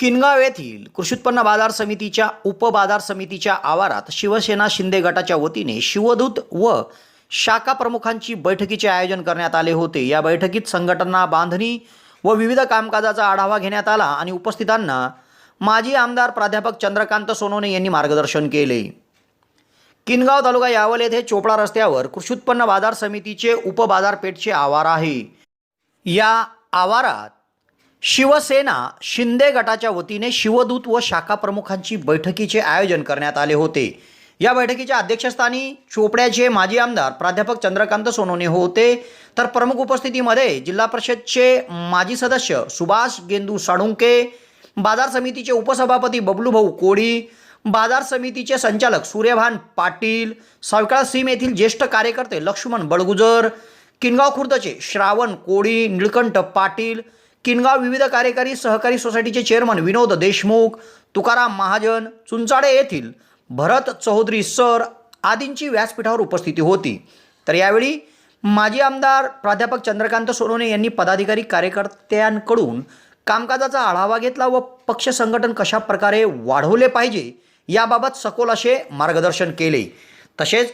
किनगाव येथील कृषी उत्पन्न बाजार समितीच्या उपबाजार समितीच्या आवारात शिवसेना शिंदे गटाच्या वतीने शिवदूत व शाखा प्रमुखांची बैठकीचे आयोजन करण्यात आले होते. या बैठकीत संघटना बांधणी व विविध कामकाजाचा आढावा घेण्यात आला आणि उपस्थितांना माजी आमदार प्राध्यापक चंद्रकांत सोनोने यांनी मार्गदर्शन केले. किनगाव तालुका यावल येथे चोपडा रस्त्यावर कृषी उत्पन्न बाजार समितीचे उपबाजारपेठचे आवार आहे. या आवारात शिवसेना शिंदे गटाच्या वतीने शिवदूत व शाखा प्रमुखांची बैठकीचे आयोजन करण्यात आले होते. या बैठकीच्या अध्यक्षस्थानी चोपड्याचे माजी आमदार प्राध्यापक चंद्रकांत सोनवणे होते. तर प्रमुख उपस्थितीमध्ये जिल्हा परिषदचे माजी सदस्य सुभाष गेंदू साळुंके बाजार समितीचे उपसभापती बबलूभाऊ कोळी बाजार समितीचे संचालक सूर्यभान पाटील सावकाळ सीम येथील ज्येष्ठ कार्यकर्ते लक्ष्मण बळगुजर किनगाव खुर्दचे श्रावण कोळी निळकंठ पाटील किनगाव विविध कार्यकारी सहकारी सोसायटीचे चेअरमन विनोद देशमुख तुकाराम महाजन चुंचाडे येथील भरत चौधरी सर आदींची व्यासपीठावर उपस्थिती होती. तर यावेळी माजी आमदार प्राध्यापक चंद्रकांत सोनवणे यांनी पदाधिकारी कार्यकर्त्यांकडून कामकाजाचा आढावा घेतला व पक्ष संघटन कशा प्रकारे वाढवले पाहिजे याबाबत सखोल असे मार्गदर्शन केले. तसेच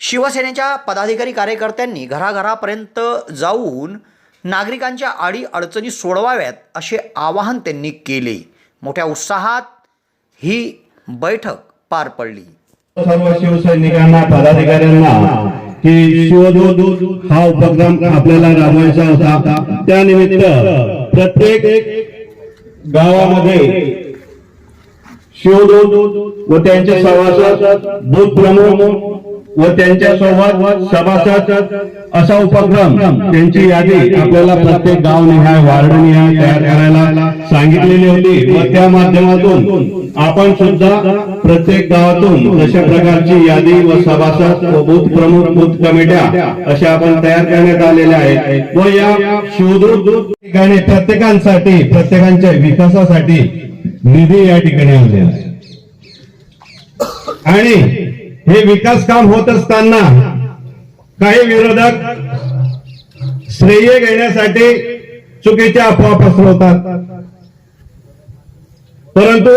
शिवसेनेच्या पदाधिकारी कार्यकर्त्यांनी घराघरापर्यंत जाऊन नागरिकांच्या आडी अडचणी सोडवाव्यात असे आवाहन त्यांनी केले. मोठ्या उत्साहात ही बैठक पार पडली. सर्व शिवसैनिकांना पदाधिकाऱ्यांना की शिवदूत हा उपक्रम आपल्याला राबवायचा होता. त्यानिमित्त प्रत्येक गावामध्ये शिवदूत व त्यांचे सभासद बूथ प्रमुख व त्यांच्यासोबत सभासद असा उपक्रम त्यांची यादी आपल्याला प्रत्येक गाव निहाय वार्ड निहाय तयार करायला सांगितलेली होती. व त्या माध्यमातून आपण सुद्धा प्रत्येक गावातून अशा प्रकारची यादी व सभासद व बूथ प्रमुख बूथ कमिट्या अशा आपण तयार करण्यात आलेल्या आहेत. व या शिवदूत ठिकाणी प्रत्येकांसाठी प्रत्येकांच्या विकासासाठी निधी या ठिकाणी आलेला आहे. आणि हे विकास काम होत असताना काही विरोधक श्रेय घेण्यासाठी चुकीच्या अफवा पसरवतात परंतु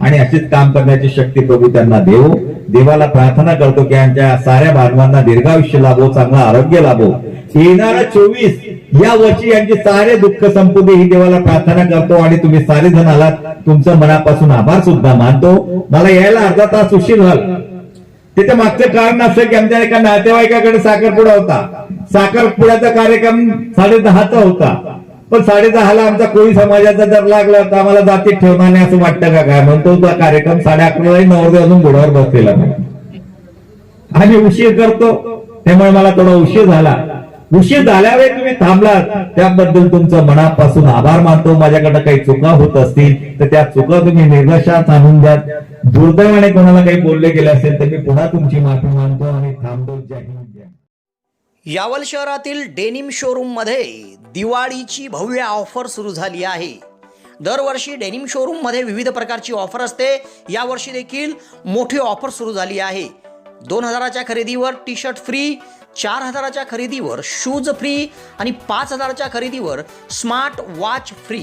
आणि अशीच काम करण्याची शक्ती प्रभू त्यांना देऊ. देवाला प्रार्थना करतो की यांच्या साऱ्या बांधवांना दीर्घायुष्य लाभो चांगलं आरोग्य लाभो. येणारा चोवीस या वर्षी यांची सारे दुःख संपू दे ही देवाला प्रार्थना करतो आणि तुम्ही सारे जण आलात. तुमचं मनापासून आभार सुद्धा मानतो. मला यायला अर्धा तास उशीर झाला. तिथे मागचं कारण असं की आमच्या एका नातेवाईकाकडे साखरपुडा होता. साखरपुड्याचा कार्यक्रम साडे दहाचा होता. पण साडे दहाला आमचा कोळी समाजाचा जर लागला तर आम्हाला जातीत ठेवणार नाही असं वाटतं का काय? म्हणतो तो कार्यक्रम साडे अकराला नवरदे अजून घोड्यावर बसलेला आम्ही उशीर करतो. त्यामुळे मला थोडा उशीर झाला. उशीर झाल्यावर तुम्ही थांबलात. त्याबद्दल तुमचं मनापासून आभार मानतो. माझ्याकडे काही चुका होत असतील तर त्या चुका तुम्ही निर्दशात आणून द्या दुर्दैवाने कोणाला काही बोलले गेले असेल तर मी पुन्हा तुमची माफी मानतो आणि थांबतो. जय हिंद यावल शहरातील डेनिम शोरूममध्ये दिवाळीची भव्य ऑफर सुरू झाली आहे. दरवर्षी डेनिम शोरूममध्ये विविध प्रकारची ऑफर असते. यावर्षी देखील मोठी ऑफर सुरू झाली आहे. दोन हजाराच्या खरेदीवर टी शर्ट फ्री चार हजाराच्या खरेदीवर शूज फ्री आणि पाच हजाराच्या खरेदीवर स्मार्ट वॉच फ्री